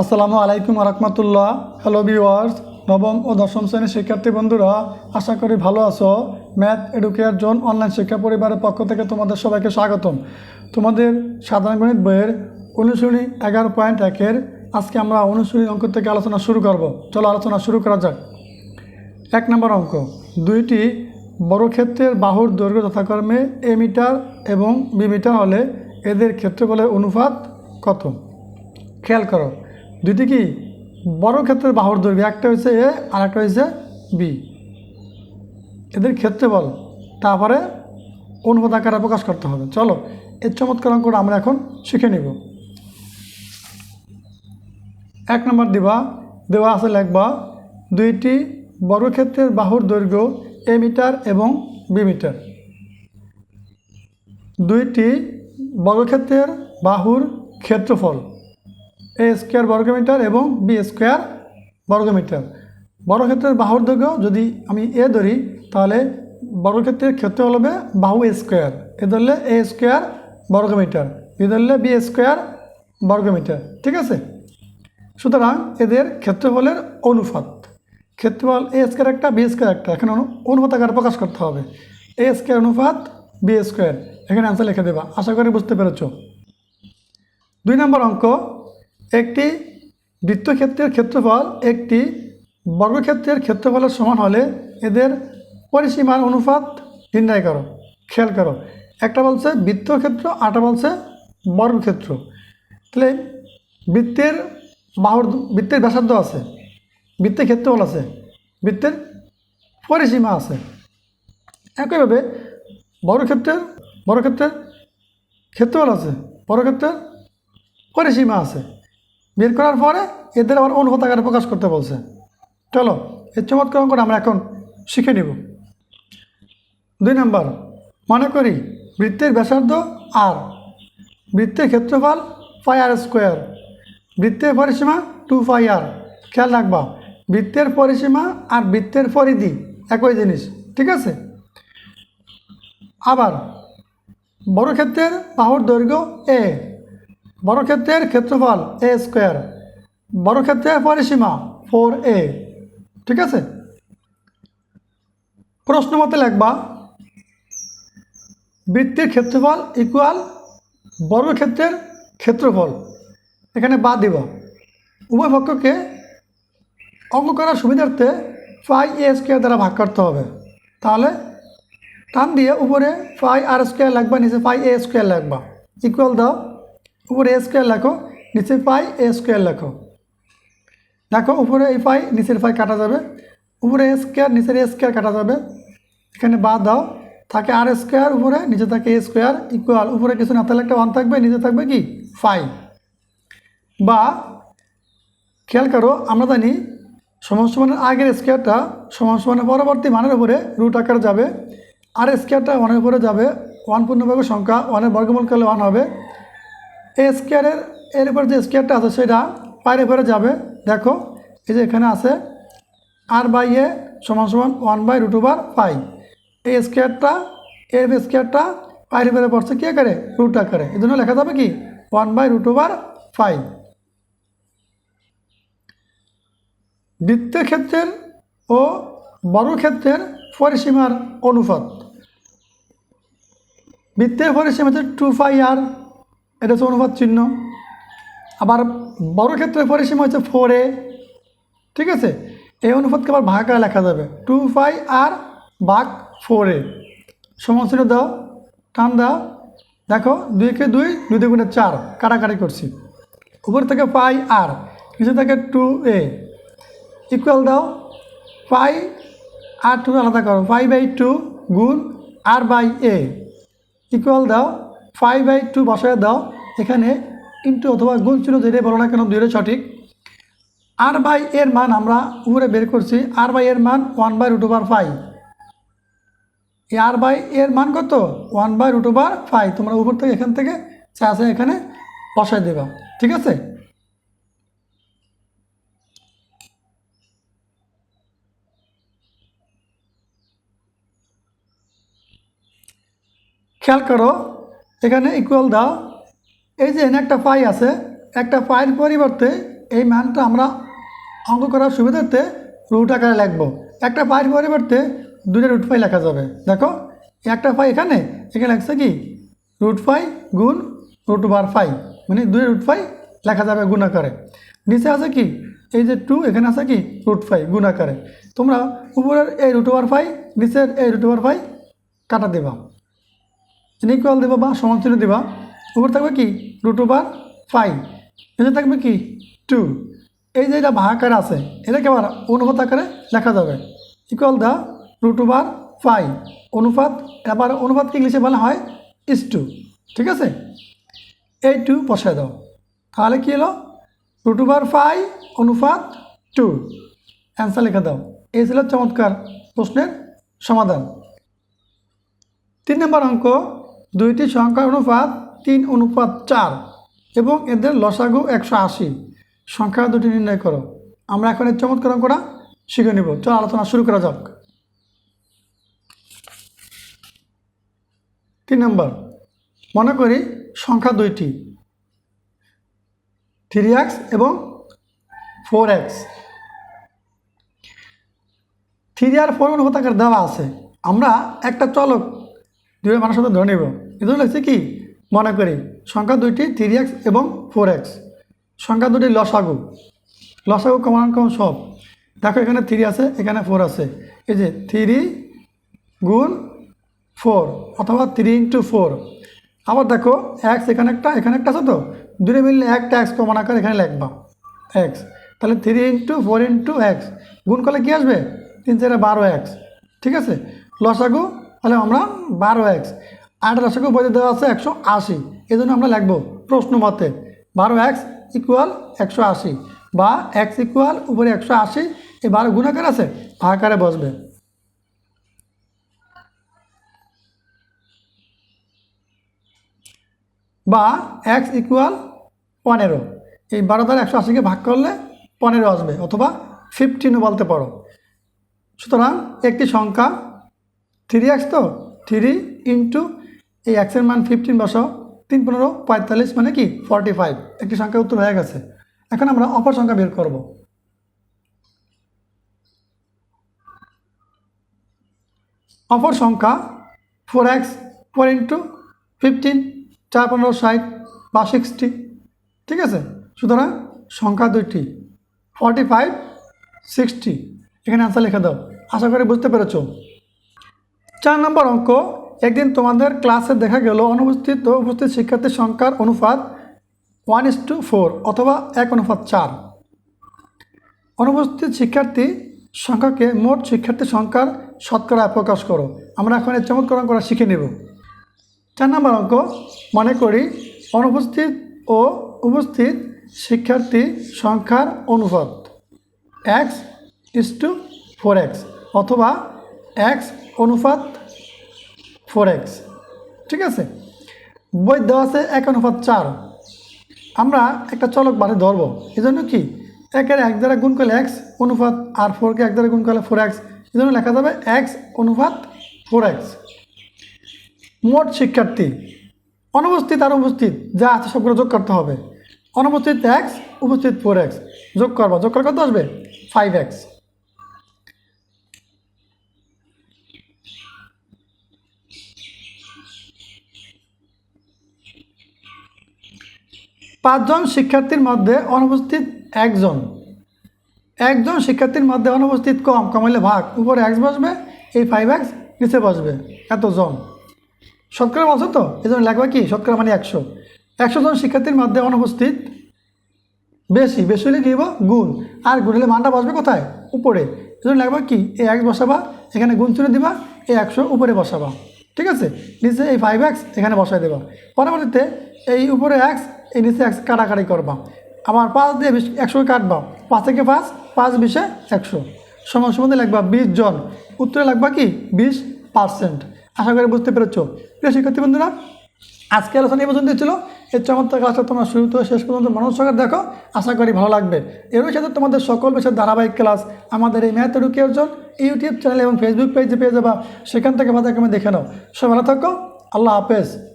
আসসালামু আলাইকুম রহমতুল্লাহ hello viewers নবম ও দশম শ্রেণির শিক্ষার্থী বন্ধুরা, আশা করি ভালো আছো। ম্যাথ এডুকেয়ার জোন অনলাইন শিক্ষা পরিবারের পক্ষ থেকে তোমাদের সবাইকে স্বাগতম। তোমাদের সাধারণ গণিত বইয়ের অনুশীলনী এগারো পয়েন্ট একের আজকে আমরা অনুশীলনী অঙ্ক থেকে আলোচনা শুরু করব। চলো আলোচনা শুরু করা যাক। এক নম্বর অঙ্ক, দুইটি বর্গক্ষেত্রের বাহুর দৈর্ঘ্য যথাক্রমে এ মিটার এবং বি মিটার হলে এদের ক্ষেত্রফলের অনুপাত কত? খেয়াল করো। দুইটি কি? বড় ক্ষেত্রের বাহুর দৈর্ঘ্য, একটা হয়েছে এ আর একটা হয়েছে বি। এদের ক্ষেত্রফল তারপরে অনুপাত আকারে প্রকাশ করতে হবে। চলো, এর চমৎকার অঙ্কটা আমরা এখন শিখে নিব। এক নম্বর দিবা, দেওয়া আছে লেখবা, দুইটি বর্গক্ষেত্রের বাহুর দৈর্ঘ্য এ মিটার এবং বি মিটার। দুইটি বর্গক্ষেত্রের বাহুর ক্ষেত্রফল এ স্কোয়ার বর্গমিটার এবং বি স্কোয়ার বর্গমিটার বর্গক্ষেত্রের বাহুর দৈর্ঘ্য যদি আমি এ ধরি, তাহলে বর্গক্ষেত্রের ক্ষেত্রফল হবে বাহু স্কোয়ার এ ধরলে এ স্কোয়ার বর্গমিটার বি ধরলে বি স্কোয়ার বর্গমিটার ঠিক আছে? সুতরাং এদের ক্ষেত্রফলের অনুপাত। ক্ষেত্রফল এ স্কোয়ার একটা বি স্কোয়ার একটা। এখানে অনু- অনুপাত আকারে প্রকাশ করতে হবে। এ স্কোয়ার অনুপাত বি স্কোয়ার এখানে অ্যান্সার লিখে দেবা। আশা করি বুঝতে পেরেছ। দুই নম্বর অঙ্ক একটি বৃত্তক্ষেত্রের ক্ষেত্রফল, একটি বর্গক্ষেত্রের ক্ষেত্রফলের সমান হলে এদের পরিসীমার অনুপাত নির্ণয় করো, খেয়াল করো। একটা বলছে বৃত্তক্ষেত্র আটা বলছে বর্গক্ষেত্র। তাহলে বৃত্তের বাহুর বৃত্তের ব্যাসার্ধ আছে, বৃত্তের ক্ষেত্রফল আছে, বৃত্তের পরিসীমা আছে। একইভাবে বর্গক্ষেত্রের বর্গক্ষেত্রের ক্ষেত্রফল আছে, বর্গক্ষেত্রের পরিসীমা আছে। বের করার পরে এদের আবার অনুপাত আকারে প্রকাশ করতে বলছে। চলো এর চমৎকার অঙ্কটা আমরা এখন শিখে নিব। দুই নম্বর, মনে করি বৃত্তের ব্যাসার্ধ আর বৃত্তের ক্ষেত্রফল ফাই আর স্কোয়ার বৃত্তের পরিসীমা টু ফাই আর খেয়াল রাখবা, বৃত্তের পরিসীমা আর বৃত্তের পরিধি একই জিনিস, ঠিক আছে? আবার বড় ক্ষেত্রের বাহুর দৈর্ঘ্য এ বর্গক্ষেত্রের ক্ষেত্রফল এ স্কোয়ার বর্গক্ষেত্রের পরিসীমা ফোর এ ঠিক আছে? প্রশ্ন মতে লিখবা, বৃত্তের ক্ষেত্রফল ইকুয়াল বর্গক্ষেত্রের ক্ষেত্রফল। এখানে বাদ দিব। উভয় পক্ষকে অঙ্ক করার সুবিধার্থে ফাই এ স্কোয়ার দ্বারা ভাগ করতে হবে। তাহলে টান দিয়ে উপরে ফাই আর স্কোয়ার লাগবা, নিচে ফাই এ স্কোয়ার লাগবা। ইকুয়াল দাও। উপরে এ স্কোয়ার লেখো, নিচে পাই এ স্কোয়ার লেখো। দেখো, উপরে এই পাই নিচের পাই কাটা যাবে। উপরে এ স্কোয়ার নিচের এ স্কোয়ার কাটা যাবে। এখানে বাদ দাও। থাকে আর স্কোয়ার উপরে, নিচে থাকে এ স্কোয়ার ইকুয়াল উপরে কিছু না থাকলে একটা ওয়ান থাকবে, নিচে থাকবে কি? ফাই বা, খেয়াল করো, আমরা জানি সমান সমানের আগের স্কোয়ারটা সমান সমানের পরবর্তী মানের উপরে রুট আকারে যাবে। আর স্কোয়ারটা ওয়ানের উপরে যাবে। ওয়ান পূর্ণভাবে সংখ্যা ওয়ানের বর্গমূল করলে ওয়ান হবে। এ স্কোয়ারের এর উপর যে স্কোয়ারটা আছে সেটা পায়ের উপরে যাবে। দেখো, এই যে এখানে আছে আর বাই এ সমান সমান one by root over pi এই স্কোয়ারটা এর স্কোয়ারটা পায়ের উপরে পড়ছে কী আকারে? রুট আকারে। এই জন্য লেখা যাবে কি? One by root over five বৃত্তক্ষেত্রের ও বর্গক্ষেত্রের পরিসীমার অনুপাত। বৃত্তের পরিসীমা হচ্ছে টু ফাই আর এটা হচ্ছে অনুপাত চিহ্ন। আবার বড় বর্গক্ষেত্রের পরিসীমা হচ্ছে ফোর এ ঠিক আছে? এই অনুপাতকে আবার ভাগ করে লেখা যাবে। টু ফাই আর ভাগ ফোর এ সমস্ত দাও, টান দাও। দেখো, দুইকে দুই দুই দুগুণে চার কাটাকাটি করছি। উপর থেকে পাই আর নিচে থেকে টু এ ইকুয়াল দাও পাই আর টু আলাদা করো। ফাইভ বাই টু গুণ আর বাই এ ইকুয়াল দাও ফাইভ বাই টু বসায় দাও। এখানে ইন্টু অথবা গুণ ছিল যেটাই বলো না কেন, দুইটা সঠিক। আর বাই এর মান আমরা উপরে বের করছি, আর বাই এর মান one by root over five এই আর বাই এর মান কত? One by root over five তোমরা উপর থেকে এখান থেকে চা আছে এখানে বসায় দেবা, ঠিক আছে? খেয়াল করো, এখানে ইকুয়াল দাও। এই যে এখানে একটা পাই আছে, একটা পায়ের পরিবর্তে এই মানটা আমরা অঙ্ক করার সুবিধার্থে রুট আকারে লিখব। একটা পায়ের পরিবর্তে দুটো রুট ফাই লেখা যাবে। দেখো একটা ফাই এখানে এখানে লেখছে কি? রুট ফাই গুণ রুট বার ফাই মানে দুই রুট ফাই লেখা যাবে গুণ আকারে। নিচে আছে কি? এই যে টু এখানে আছে কি? রুট ফাই গুণ আকারে। তোমরা উপরের এই রুট ওভার ফাই নিচের এই রুট ওভার ফাই কাটা দেবা। ইকুয়াল দেবা বা সমান্তরাল দেবা। উপর থাকবে কি? রুট ওভার ফাইভ নিচে থাকবে কি? টু এই যে এটা ভাগাকার আছে, এটাকে আবার অনুপাত আকারে লেখা যাবে। Equal the root over five অনুপাত, এবার অনুপাতকে ইংলিশে বলা হয়? ইস টু ঠিক আছে? এই টু বসায় দাও। তাহলে কী এলো? রুট ওভার ফাইভ অনুপাত টু অ্যান্সার লিখে দাও। এই ছিল চমৎকার প্রশ্নের সমাধান। তিন নম্বর অঙ্ক, দুইটি সংখ্যার অনুপাত তিন অনুপাত চার এবং এদের লসাগু একশো আশি। সংখ্যা দুটি নির্ণয় করো। আমরা এখন এই চমৎকার অঙ্কটা শিখে নিব। চল আলোচনা শুরু করা যাক। তিন নম্বর। মনে করি সংখ্যা দুইটি। থ্রি এক্স এবং ফোর এক্স। থ্রি আর ফোর অনুপাত দেওয়া আছে। আমরা একটা চলক দুই মানুষের সাথে ধরে নেব। এটা হচ্ছে কি? মনে করি। সংখ্যা দুইটি থ্রি এক্স এবং ফোর এক্স সংখ্যা দুটি লসাগু। লসাগু কমান কম সব। দেখো এখানে থ্রি আছে, এখানে ফোর আছে। এই যে থ্রি গুণ ফোর অথবা থ্রি ইন্টু ফোর আবার দেখো এক্স এখানে একটা এখানে একটা আছে তো? দূরে মিললে একটা এক্স কমন আকার এখানে লিখবা। এক্স তাহলে three into four into X গুণ করলে কী আসবে? তিন চারে বারো এক্স ঠিক আছে? লসাগু তাহলে আমরা বারো এক্স আট লসাগু বইতে দেওয়া আছে একশো আশি। এই জন্য আমরা লিখব প্রশ্ন মতে বারো এক্স ইকুয়াল একশো আশি বা এক্স ইকুয়াল উপরে একশো আশি, এই বারো গুণাকার আছে, ভাগাকারে বসবে। বা এক্স ইকুয়াল পনেরো, এই বারো দ্বারা একশো আশিকে ভাগ করলে পনেরো আসবে, অথবা ফিফটিনও বলতে পারো। সুতরাং একটি সংখ্যা থ্রি এক্স তো থ্রি ইন্টু এই এক্সের মান ফিফটিন বসাও তিন পনেরো, পঁয়তাল্লিশ মানে কি? ফর্টি ফাইভ একটি সংখ্যা উত্তর হয়ে গেছে। এখন আমরা অপর সংখ্যা বের করব। অপর সংখ্যা four X four into fifteen চার পনেরো, ষাট বা সিক্সটি ঠিক আছে? সুতরাং সংখ্যা দুইটি। ফর্টি ফাইভ সিক্সটি এখানে আনসার লিখে দাও। আশা করি বুঝতে পেরেছ। চার নম্বর অঙ্ক একদিন তোমাদের ক্লাসে দেখা গেল অনুপস্থিত ও উপস্থিত শিক্ষার্থীর সংখ্যার অনুপাত ওয়ান ইস টু ফোর অথবা এক অনুপাত চার। অনুপস্থিত শিক্ষার্থী সংখ্যাকে মোট শিক্ষার্থী সংখ্যার শতকরা প্রকাশ করো। আমরা এখন এই চমৎকার অঙ্কটা শিখে নেব। চার নম্বর অঙ্ক, মনে করি অনুপস্থিত ও উপস্থিত শিক্ষার্থী সংখ্যার অনুপাত X is to four X অথবা এক্স অনুপাত ফোর এক্স ঠিক আছে? বই দেওয়া আছে এক অনুপাত চার। আমরা একটা চলক বাড়ি ধরবো এই জন্য কি? একের এক দ্বারা গুণ করলে এক্স অনুপাত আর ফোরকে এক দ্বারা গুণ করলে ফোর এক্স এই জন্য লেখা যাবে এক্স অনুপাত ফোর এক্স মোট শিক্ষার্থী, অনুপস্থিত আর উপস্থিত, যা আছে সবগুলো যোগ করতে হবে। অনুপস্থিত এক্স উপস্থিত ফোর এক্স যোগ করব, যোগ করে কত আসবে? ফাইভ এক্স পাঁচজন শিক্ষার্থীর মধ্যে অনুপস্থিত একজন। একজন শিক্ষার্থীর মধ্যে অনুপস্থিত কম কম হলে ভাগ। উপরে এক্স বসবে, এই ফাইভ এক্স নিচে বসবে। এতজন। শতকরা বলছো তো? এই জন্য লাগবে কি? শতকরা মানে একশো। একশো জন শিক্ষার্থীর মধ্যে অনুপস্থিত বেশি। বেশি হলে কী গুণ। আর গুণ হলে মানটা বসবে কোথায়? উপরে। এই জন্য লাগবে কি? এই এক্স বসাবা, এখানে গুণ চুনে দিবা এই একশো উপরে বসাবা। ঠিক আছে? নিচে এই ফাইভ এক্স এখানে বসাই দেবা। পরবর্তীতে এই উপরে এক্স এই নিচে এক্স কাটাকাটি করবা। আবার পাঁচ দিয়ে বিশ, একশো কাটবা। পাঁচ থেকে পাঁচ? পাঁচ বিশে একশো। সমান সম্বন্ধে লাগবা বিশ জন। উত্তরে লাগবা কি? বিশ পার্সেন্ট আশা করি বুঝতে পেরেছ। প্রিয় শিক্ষার্থী বন্ধুরা আজকে আলোচনা এই পর্যন্ত ছিল। এই চমৎকার ক্লাসটা তোমরা শুরু থেকে শেষ পর্যন্ত মনোজ সঙ্গে দেখো, আশা করি ভালো লাগবে। এর সাথে তোমাদের সকল বিষয়ের ধারাবাহিক ক্লাস। আমাদের এই ম্যাথ এডুকেশন ইউটিউব চ্যানেল এবং ফেসবুক পেজে পেয়ে যাবা। সেখান থেকে ভালো দেখে নাও। সব ভালো থাকো। আল্লাহ হাফেজ।